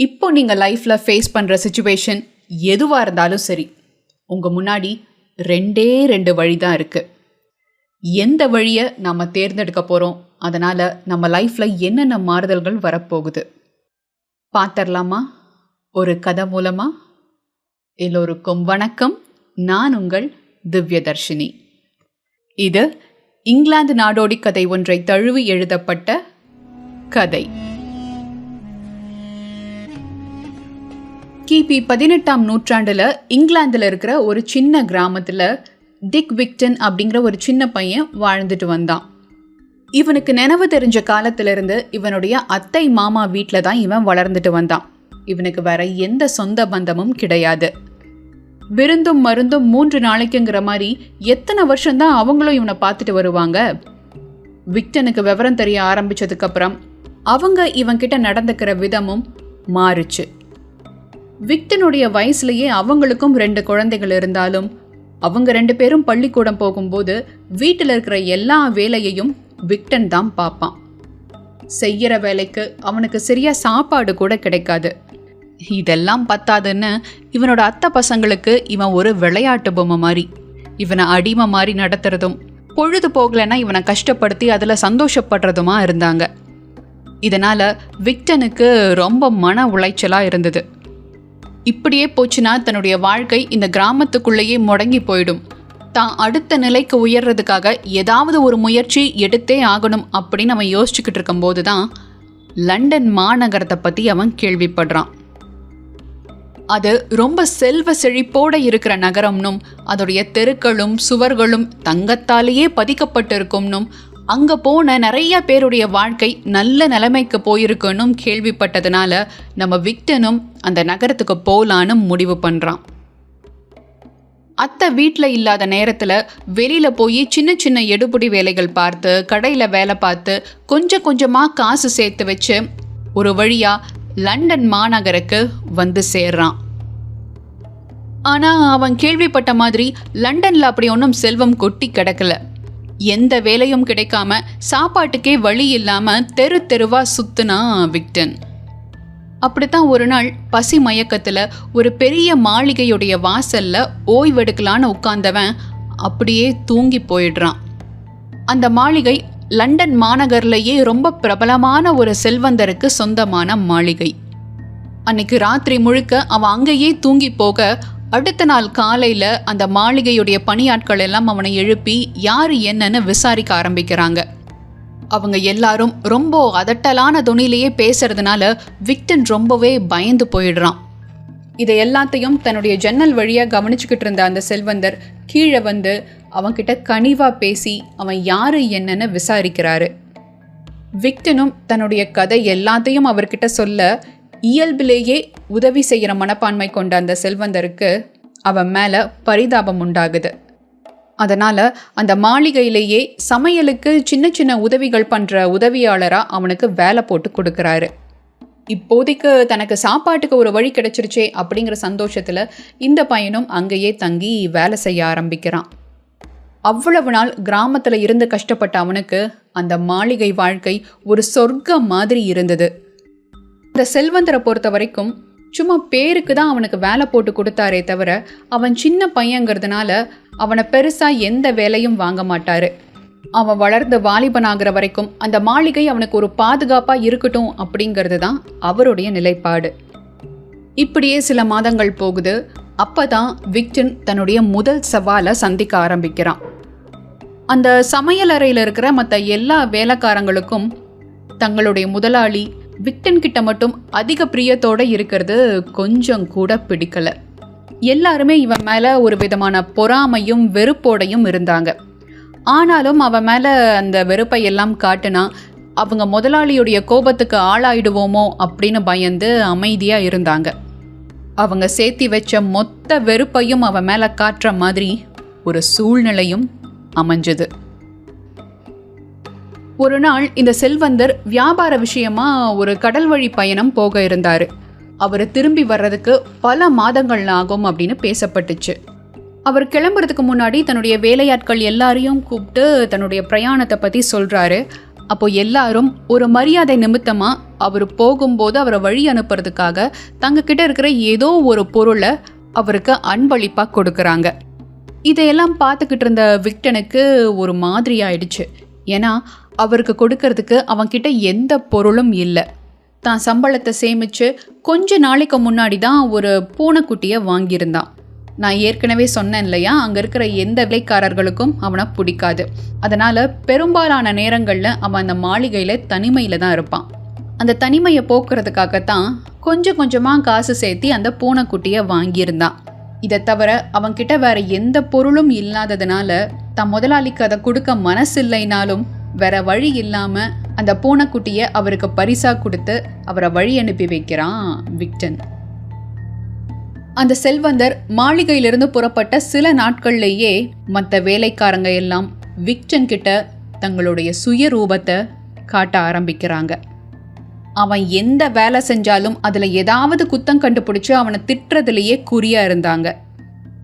இப்போ நீங்கள் லைஃப்பில் ஃபேஸ் பண்ணுற சுச்சுவேஷன் எதுவாக இருந்தாலும் சரி உங்கள் முன்னாடி ரெண்டே ரெண்டு வழி தான் இருக்குது எந்த வழியை நம்ம தேர்ந்தெடுக்க போகிறோம் அதனால் நம்ம லைஃப்பில் என்னென்ன மாறுதல்கள் வரப்போகுது? பார்த்துடலாமா ஒரு கதை மூலமாக எல்லோருக்கும் வணக்கம். நான் உங்கள் திவ்யதர்ஷினி. இது இங்கிலாந்து நாடோடி கதை ஒன்றை தழுவி எழுதப்பட்ட கதை. கிபி பதினெட்டாம் நூற்றாண்டில் இங்கிலாந்தில் இருக்கிற ஒரு சின்ன கிராமத்தில் டிக் விக்டன் அப்படிங்கிற ஒரு சின்ன பையன் வாழ்ந்துட்டு வந்தான். இவனுக்கு நினைவு தெரிஞ்ச காலத்திலிருந்து இவனுடைய அத்தை மாமா வீட்டில் தான் இவன் வளர்ந்துட்டு வந்தான். இவனுக்கு வேற எந்த சொந்த பந்தமும் கிடையாது. விருந்தும் மருந்தும் மூன்று நாளைக்குங்கிற மாதிரி எத்தனை வருஷம்தான் அவங்களும் இவனை பார்த்துட்டு வருவாங்க? விக்டனுக்கு விவரம் தெரிய ஆரம்பித்ததுக்கப்புறம் அவங்க இவன்கிட்ட நடந்துக்கிற விதமும் மாறுச்சு. விக்டனுடைய வயசுலயே அவங்களுக்கும் ரெண்டு குழந்தைகள் இருந்தாலும் அவங்க ரெண்டு பேரும் பள்ளிக்கூடம் போகும்போது வீட்டில் இருக்கிற எல்லா வேலையையும் விக்டன் தான் பார்ப்பான். செய்யற வேலைக்கு அவனுக்கு சரியா சாப்பாடு கூட கிடைக்காது. இதெல்லாம் பத்தாதுன்னு இவனோட அத்தை பசங்களுக்கு இவன் ஒரு விளையாட்டு பொம்மை மாதிரி இவனை அடிமை மாதிரி நடத்துறதும் பொழுது போகலைன்னா இவனை கஷ்டப்படுத்தி அதில் சந்தோஷப்படுறதுமா இருந்தாங்க. இதனால விக்டனுக்கு ரொம்ப மன உளைச்சலாக இருந்தது. இப்படியே போச்சுன்னா தன்னுடைய வாழ்க்கை இந்த கிராமத்துக்குள்ளேயே முடங்கி போயிடும். தான் அடுத்த நிலைக்கு உயர்றதுக்காக ஏதாவது ஒரு முயற்சி எடுத்தே ஆகணும் அப்படின்னு அவன் யோசிச்சுக்கிட்டு இருக்கும்போது தான் லண்டன் மாநகரத்தை பற்றி அவன் கேள்விப்படுறான். அது ரொம்ப செல்வ செழிப்போடு இருக்கிற நகரம்னும் அதோடைய தெருக்களும் சுவர்களும் தங்கத்தாலேயே பதிக்கப்பட்டிருக்கும்னும் அங்கே போன நிறைய பேருடைய வாழ்க்கை நல்ல நிலைமைக்கு போயிருக்குன்னு கேள்விப்பட்டதுனால நம்ம விக்டனும் அந்த நகரத்துக்கு போகலான்னு முடிவு பண்ணுறான் அத்தை வீட்டில் இல்லாத நேரத்தில் வெளியில் போய் சின்ன சின்ன எடுபடி வேலைகள் பார்த்து கடையில் வேலை பார்த்து கொஞ்சம் கொஞ்சமாக காசு சேர்த்து வச்சு ஒரு வழியாக லண்டன் மாநகருக்கு வந்து சேர்றான். ஆனால் அவன் கேள்விப்பட்ட மாதிரி லண்டனில் அப்படி ஒன்றும் செல்வம் கொட்டி கிடக்கல. எந்த வேலையும் கிடைக்காம சாப்பாட்டுக்கே வழி இல்லாம தெரு தெருவா சுத்துனா விக்டன். அப்படித்தான் ஒரு நாள் பசி மயக்கத்துல ஒரு பெரிய மாளிகையுடைய வாசல்ல ஓய்வெடுக்கலான்னு உட்கார்ந்தவன் அப்படியே தூங்கி போயிடுறான். அந்த மாளிகை லண்டன் மாநகர்லேயே ரொம்ப பிரபலமான ஒரு செல்வந்தருக்கு சொந்தமான மாளிகை. அன்னைக்கு ராத்திரி முழுக்க அவன் அங்கேயே தூங்கி போக அடுத்த நாள் காலையில் அந்த மாளிகையுடைய பணியாட்கள் எல்லாம் அவனை எழுப்பி யார் என்னன்னு விசாரிக்க ஆரம்பிக்கிறாங்க. அவங்க எல்லாரும் ரொம்ப அதட்டலான துணியிலேயே பேசுறதுனால விக்டன் ரொம்பவே பயந்து போயிடுறான். இதை எல்லாத்தையும் தன்னுடைய ஜன்னல் வழியாக கவனிச்சுக்கிட்டு இருந்த அந்த செல்வந்தர் கீழே வந்து அவன்கிட்ட கனிவாக பேசி அவன் யார் என்னன்னு விசாரிக்கிறாரு. விக்டனும் தன்னுடைய கதை எல்லாத்தையும் அவர்கிட்ட சொல்ல இயல்பிலேயே உதவி செய்கிற மனப்பான்மை கொண்ட அந்த செல்வந்தருக்கு அவன் மேலே பரிதாபம் உண்டாகுது. அதனால் அந்த மாளிகையிலேயே சமையலுக்கு சின்ன சின்ன உதவிகள் பண்ணுற உதவியாளராக அவனுக்கு வேலை போட்டு கொடுக்குறாரு. இப்போதைக்கு தனக்கு சாப்பாட்டுக்கு ஒரு வழி கிடைச்சிருச்சே அப்படிங்கிற சந்தோஷத்தில் இந்த பையனும் அங்கேயே தங்கி வேலை செய்ய ஆரம்பிக்கிறான். அவ்வளவு நாள் கிராமத்தில் இருந்து கஷ்டப்பட்ட அவனுக்கு அந்த மாளிகை வாழ்க்கை ஒரு சொர்க்கம் மாதிரி இருந்தது. இந்த செல்வந்தரை பொறுத்த வரைக்கும் சும்மா பேருக்கு தான் அவனுக்கு வேலை போட்டு கொடுத்தாரே தவிர அவன் சின்ன பையங்கிறதுனால அவனை பெருசாக எந்த வேலையும் வாங்க மாட்டாரு. அவன் வளர்ந்து வாலிபனாகிற வரைக்கும் அந்த மாளிகை அவனுக்கு ஒரு பாதுகாப்பாக இருக்கட்டும் அப்படிங்கிறது தான் அவருடைய நிலைப்பாடு. இப்படியே சில மாதங்கள் போகுது. அப்பதான் விக்டன் தன்னுடைய முதல் சவாலை சந்திக்க ஆரம்பிக்கிறான். அந்த சமையலறையில் இருக்கிற மற்ற எல்லா வேலைக்காரங்களுக்கும் தங்களுடைய முதலாளி விக்டன் கிட்ட மட்டும் அதிக பிரியத்தோட இருக்கிறது கொஞ்சம் கூட பிடிக்கல. எல்லாருமே இவன் மேல ஒரு விதமான பொறாமையும் வெறுப்போடையும் இருந்தாங்க. ஆனாலும் அவன் மேல அந்த வெறுப்பை எல்லாம் காட்டுனா அவங்க முதலாளியுடைய கோபத்துக்கு ஆளாயிடுவோமோ அப்படின்னு பயந்து அமைதியா இருந்தாங்க. அவங்க சேர்த்தி வச்ச மொத்த வெறுப்பையும் அவன் மேல காட்டுற மாதிரி ஒரு சூழ்நிலையும் அமைஞ்சது. ஒரு நாள் இந்த செல்வந்தர் வியாபார விஷயமா ஒரு கடல் வழி பயணம் போக இருந்தார். அவர் திரும்பி வர்றதுக்கு பல மாதங்கள் ஆகும் அப்படின்னு பேசப்பட்டுச்சு. அவர் கிளம்புறதுக்கு முன்னாடி தன்னுடைய வேலையாட்கள் எல்லாரையும் கூப்பிட்டு தன்னுடைய பிரயாணத்தை பற்றி சொல்கிறாரு அப்போ எல்லாரும் ஒரு மரியாதை நிமித்தமாக அவர் போகும்போது அவரை வழி அனுப்புறதுக்காக தங்கக்கிட்ட இருக்கிற ஏதோ ஒரு பொருளை அவருக்கு அன்பளிப்பாக கொடுக்குறாங்க. இதையெல்லாம் பார்த்துக்கிட்டு இருந்த விக்டனுக்கு ஒரு மாதிரி ஆயிடுச்சு. ஏன்னா அவருக்கு கொடுக்கறதுக்கு அவன்கிட்ட எந்த பொருளும் இல்லை. தான் சம்பளத்தை சேமித்து கொஞ்ச நாளைக்கு முன்னாடி தான் ஒரு பூனைக்குட்டியை வாங்கியிருந்தான். நான் ஏற்கனவே சொன்னேன் இல்லையா அங்கே இருக்கிற எந்த விலைக்காரர்களுக்கும் அவனை பிடிக்காது. அதனால் பெரும்பாலான நேரங்களில் அவன் அந்த மாளிகையில் தனிமையில் தான் இருப்பான். அந்த தனிமையை போக்குறதுக்காகத்தான் கொஞ்சம் கொஞ்சமாக காசு சேர்த்து அந்த பூனைக்குட்டியை வாங்கியிருந்தான். இதை தவிர அவன்கிட்ட வேற எந்த பொருளும் இல்லாததுனால தன் முதலாளிக்கு அதை கொடுக்க மனசு இல்லைனாலும் வேற வழி இல்லாம அந்த பூனைக்குட்டியை அவருக்கு பரிசா கொடுத்து அவரை வழி அனுப்பி வைக்கிறான் விக்டன். அந்த செல்வந்தர் மாளிகையிலிருந்து புறப்பட்ட சில நாட்கள்லேயே மற்ற வேலைக்காரங்க எல்லாம் விக்டன் கிட்ட தங்களுடைய சுயரூபத்தை காட்ட ஆரம்பிக்கிறாங்க. அவன் எந்த வேலை செஞ்சாலும் அதில் ஏதாவது குத்தம் கண்டுபிடிச்சு அவனை திட்டுறதுலேயே குறியா இருந்தாங்க.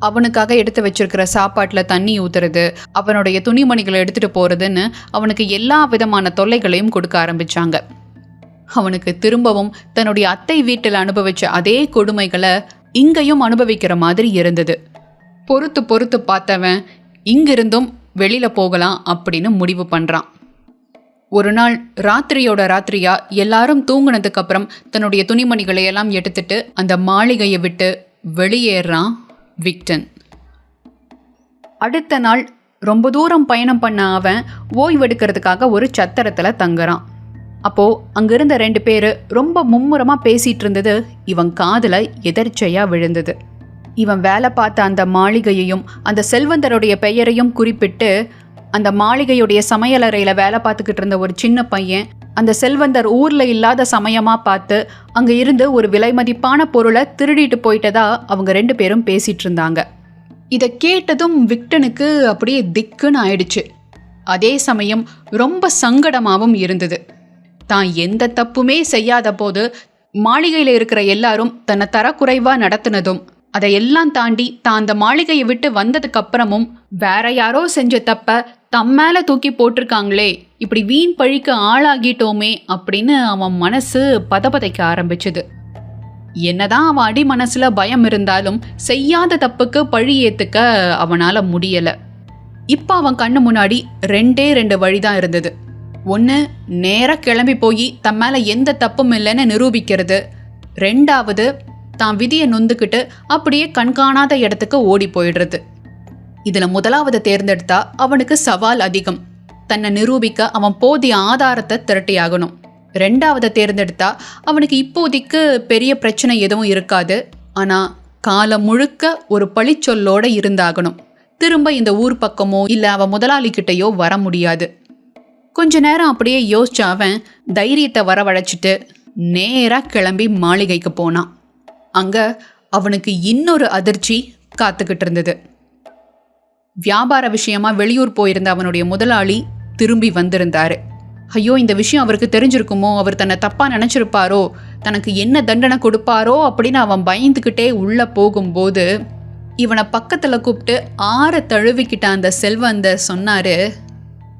அவனுக்காக எடுத்து வச்சிருக்கிற சாப்பாட்டில் தண்ணி ஊத்துறது அவனுடைய துணிமணிகளை எடுத்துகிட்டு போகிறதுன்னு அவனுக்கு எல்லா விதமான தொல்லைகளையும் கொடுக்க ஆரம்பித்தாங்க அவனுக்கு திரும்பவும் தன்னுடைய அத்தை வீட்டில் அனுபவிச்ச அதே கொடுமைகளை இங்கேயும் அனுபவிக்கிற மாதிரி இருந்தது. பொறுத்து பொறுத்து பார்த்தவன் இங்கிருந்தும் வெளியில் போகலாம் அப்படின்னு முடிவு பண்ணுறான் ஒரு நாள் ராத்திரியோட ராத்திரியா எல்லாரும் தூங்கினதுக்கப்புறம் தன்னுடைய துணிமணிகளை எல்லாம் எடுத்துட்டு அந்த மாளிகையை விட்டு வெளியேறான் விக்டன். அடுத்த நாள் ரொம்ப தூரம் பயணம் பண்ண அவன் ஓய்வெடுக்கிறதுக்காக ஒரு சத்திரத்தில் தங்குறான். அப்போது அங்கிருந்த ரெண்டு பேர் ரொம்ப மும்முரமாக பேசிகிட்டு இருந்தது இவன் காதில் எதர்ச்சையாக விழுந்தது. இவன் வேலை பார்த்த அந்த மாளிகையையும் அந்த செல்வந்தருடைய பெயரையும் குறிப்பிட்டு அந்த மாளிகையுடைய சமையலறையில் வேலை பார்த்துக்கிட்டு இருந்த ஒரு சின்ன பையன் அந்த செல்வந்தர் ஊர்ல இல்லாத சமயமா பார்த்து அங்க இருந்து ஒரு விலைமதிப்பான பொருளை திருடிட்டு போயிட்டதா அவங்க ரெண்டு பேரும் பேசிட்டு இருந்தாங்க. இதை கேட்டதும் விக்டனுக்கு அப்படியே திக்குன்னு ஆயிடுச்சு. அதே சமயம் ரொம்ப சங்கடமாகவும் இருந்தது. தான் எந்த தப்புமே செய்யாத போது மாளிகையில் இருக்கிற எல்லாரும் தன்னை தரக்குறைவாக நடத்தினதும் அதையெல்லாம் தாண்டி தான் அந்த மாளிகையை விட்டு வந்ததுக்கு அப்புறமும் வேற யாரோ செஞ்ச தப்ப தம் மேல தூக்கி போட்டிருக்காங்களே இப்படி வீண் பழிக்கு ஆளாகிட்டோமே அப்படின்னு அவன் மனசு பதபதைக்க ஆரம்பிச்சது. என்னதான் அவன் அடி மனசுல பயம் இருந்தாலும் செய்யாத தப்புக்கு பழி ஏத்துக்க அவனால முடியல. இப்ப அவன் கண்ணு முன்னாடி ரெண்டே ரெண்டு வழிதான் இருந்தது. ஒன்று நேராக கிளம்பி போய் தம் மேலே எந்த தப்பும் இல்லைன்னு நிரூபிக்கிறது. ரெண்டாவது தான் விதியை நொந்துக்கிட்டு அப்படியே கண்காணாத இடத்துக்கு ஓடி போயிடுறது. இதில் முதலாவது தேர்ந்தெடுத்தா அவனுக்கு சவால் அதிகம். தன்னை நிரூபிக்க அவன் போதிய ஆதாரத்தை திரட்டியாகணும். ரெண்டாவதை தேர்ந்தெடுத்தா அவனுக்கு இப்போதைக்கு பெரிய பிரச்சனை எதுவும் இருக்காது. ஆனால் காலம் முழுக்க ஒரு பழிச்சொல்லோட இருந்தாகணும். திரும்ப இந்த ஊர் பக்கமோ இல்லை அவன் முதலாளிகிட்டயோ வர முடியாது. கொஞ்ச நேரம் அப்படியே யோசிச்ச அவன் தைரியத்தை வரவழைச்சிட்டு நேராக கிளம்பி மாளிகைக்கு போனான். அங்க அவனுக்கு இன்னொரு அதிர்ச்சி காத்துக்கிட்டு இருந்தது. வியாபார விஷயமா வெளியூர் போயிருந்த அவனுடைய முதலாளி திரும்பி வந்திருந்தாரு. ஐயோ இந்த விஷயம் அவருக்கு தெரிஞ்சிருக்குமோ? அவர் தன்னை தப்பா நினைச்சிருப்பாரோ? தனக்கு என்ன தண்டனை கொடுப்பாரோ? அப்படின்னு அவன் பயந்துக்கிட்டே உள்ள போகும்போது இவனை பக்கத்துல கூப்பிட்டு ஆற தழுவிக்கிட்ட அந்த செல்வந்த சொன்னாரு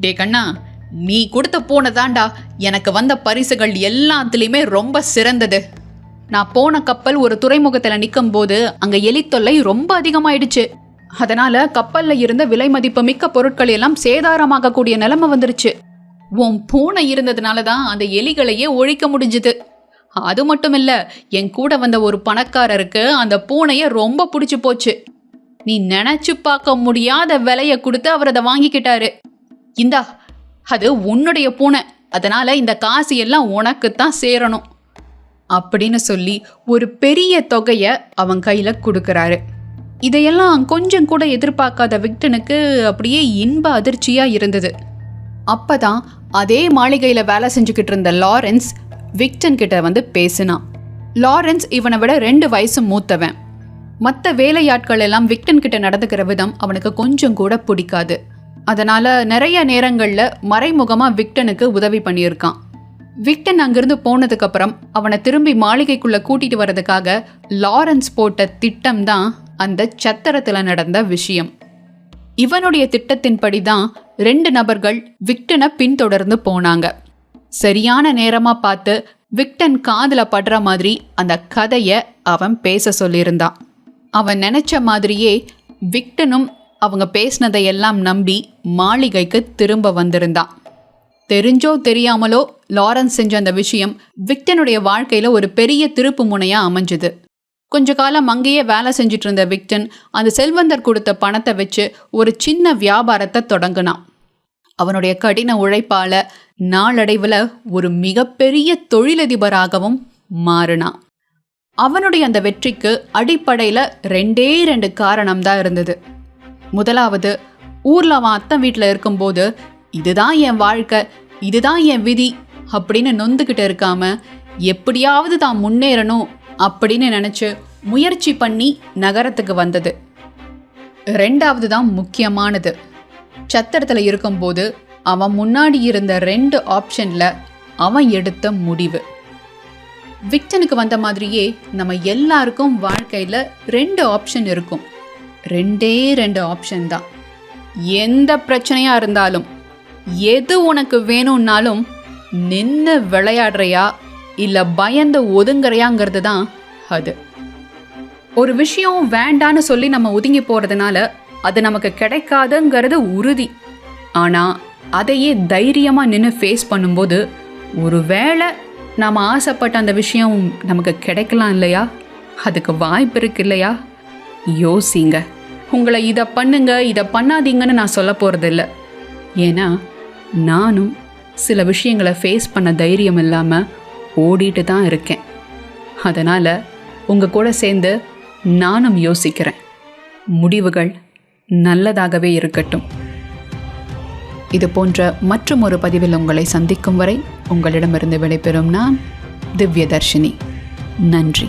டே கண்ணா நீ கொடுத்த போனதாண்டா எனக்கு வந்த பரிசுகள் எல்லாத்துலேயுமே ரொம்ப சிறந்தது. நான் போன கப்பல் ஒரு துறைமுகத்தில் நிற்கும் போது அங்கே எலித்தொல்லை ரொம்ப அதிகமாயிடுச்சு. அதனால கப்பல்ல இருந்த விலை மதிப்பு மிக்க பொருட்கள் எல்லாம் சேதாரமாகக்கூடிய நிலைமை வந்துருச்சு. உன் பூனை இருந்ததுனால தான் அந்த எலிகளையே ஒழிக்க முடிஞ்சுது. அது மட்டும் இல்ல என் கூட வந்த ஒரு பணக்காரருக்கு அந்த பூனைய ரொம்ப பிடிச்சு போச்சு. நீ நினைச்சு பார்க்க முடியாத விலைய கொடுத்து அவர் அதை வாங்கிக்கிட்டாரு. இந்தா அது உன்னுடைய பூனை. அதனால இந்த காசு எல்லாம் உனக்கு தான் சேரணும். அப்படின்னு சொல்லி ஒரு பெரிய தொகையை அவன் கையில கொடுக்கறாரு. இதையெல்லாம் கொஞ்சம் கூட எதிர்பார்க்காத விக்டனுக்கு அப்படியே இன்ப அதிர்ச்சியாக இருந்தது. அப்பதான் அதே மாளிகையில் வேலை செஞ்சுக்கிட்டு இருந்த லாரன்ஸ் விக்டன் கிட்ட வந்து பேசினான் லாரன்ஸ் இவனை விட ரெண்டு வயசு மூத்தவன். மற்ற வேலையாட்கள் எல்லாம் விக்டன் கிட்ட நடந்துக்கிற விதம் அவனுக்கு கொஞ்சம் கூட பிடிக்காது. அதனால நிறைய நேரங்களில் மறைமுகமாக விக்டனுக்கு உதவி பண்ணியிருக்கான். விக்டன் அங்கிருந்து போனதுக்கப்புறம் அவனை திரும்பி மாளிகைக்குள்ளே கூட்டிகிட்டு வர்றதுக்காக லாரன்ஸ் போட்ட திட்டம் தான் அந்த சத்திரத்தில் நடந்த விஷயம். இவனுடைய திட்டத்தின்படி தான் ரெண்டு நபர்கள் விக்டனை பின்தொடர்ந்து போனாங்க. சரியான நேரமாக பார்த்து விக்டன் காதில் படுற மாதிரி அந்த கதையை அவன் பேச சொல்லியிருந்தான். அவன் நினச்ச மாதிரியே விக்டனும் அவங்க பேசினதையெல்லாம் நம்பி மாளிகைக்கு திரும்ப வந்திருந்தான். தெரிஞ்சோ தெரியாமலோ லாரன்ஸ் செஞ்ச அந்த விஷயம் விக்டனுடைய வாழ்க்கையில் ஒரு பெரிய திருப்பு முனையாக அமைஞ்சுது. கொஞ்ச காலம் அங்கேயே வேலை செஞ்சுட்டு இருந்த விக்டன் அந்த செல்வந்தர் கொடுத்த பணத்தை வச்சு ஒரு சின்ன வியாபாரத்தை தொடங்கினான். அவனுடைய கடின உழைப்பால நாளடைவில் ஒரு மிகப்பெரிய தொழிலதிபராகவும் மாறினான். அவனுடைய அந்த வெற்றிக்கு அடிப்படையில் ரெண்டே ரெண்டு காரணம் தான் இருந்தது. முதலாவது ஊரில் அவன் அத்தன் வீட்டில் இருக்கும்போது இதுதான் என் வாழ்க்கை இதுதான் என் விதி அப்படின்னு நொந்துக்கிட்டு இருக்காம எப்படியாவது தான் முன்னேறணும் அப்படின்னு நினச்சி முயற்சி பண்ணி நகரத்துக்கு வந்தது. ரெண்டாவது தான் முக்கியமானது. சத்திரத்தில் இருக்கும்போது அவன் முன்னாடி இருந்த ரெண்டு ஆப்ஷனில் அவன் எடுத்த முடிவு. விக்டனுக்கு வந்த மாதிரியே நம்ம எல்லாருக்கும் வாழ்க்கையில் ரெண்டு ஆப்ஷன் இருக்கும். ரெண்டே ரெண்டு ஆப்ஷன் தான். எந்த பிரச்சனையாக இருந்தாலும் எது உனக்கு வேணும்னாலும் நின்று விளையாடுறியா இல்லை பயந்து ஒதுங்குறையாங்கிறது தான் அது. ஒரு விஷயம் வேண்டான்னு சொல்லி நம்ம ஒதுங்கி போகிறதுனால அது நமக்கு கிடைக்காதுங்கிறது உறுதி. ஆனால் அதையே தைரியமாக நின்று ஃபேஸ் பண்ணும்போது ஒரு வேளை நாம் ஆசைப்பட்ட அந்த விஷயம் நமக்கு கிடைக்கலாம் இல்லையா? அதுக்கு வாய்ப்பு இருக்கு இல்லையா? யோசிங்க. உங்களை இதை பண்ணுங்க இதை பண்ணாதீங்கன்னு நான் சொல்ல போகிறதில்ல ஏன்னா நானும் சில விஷயங்களை ஃபேஸ் பண்ண தைரியம் இல்லாமல் ஓடிட்டு தான் இருக்கேன். அதனால் உங்கள் கூட சேர்ந்து நானும் யோசிக்கிறேன். முடிவுகள் நல்லதாகவே இருக்கட்டும். இது போன்ற மற்றும் ஒரு பதிவில் உங்களை சந்திக்கும் வரை உங்களிடமிருந்து விடைபெறும் நான் திவ்யதர்ஷினி. நன்றி.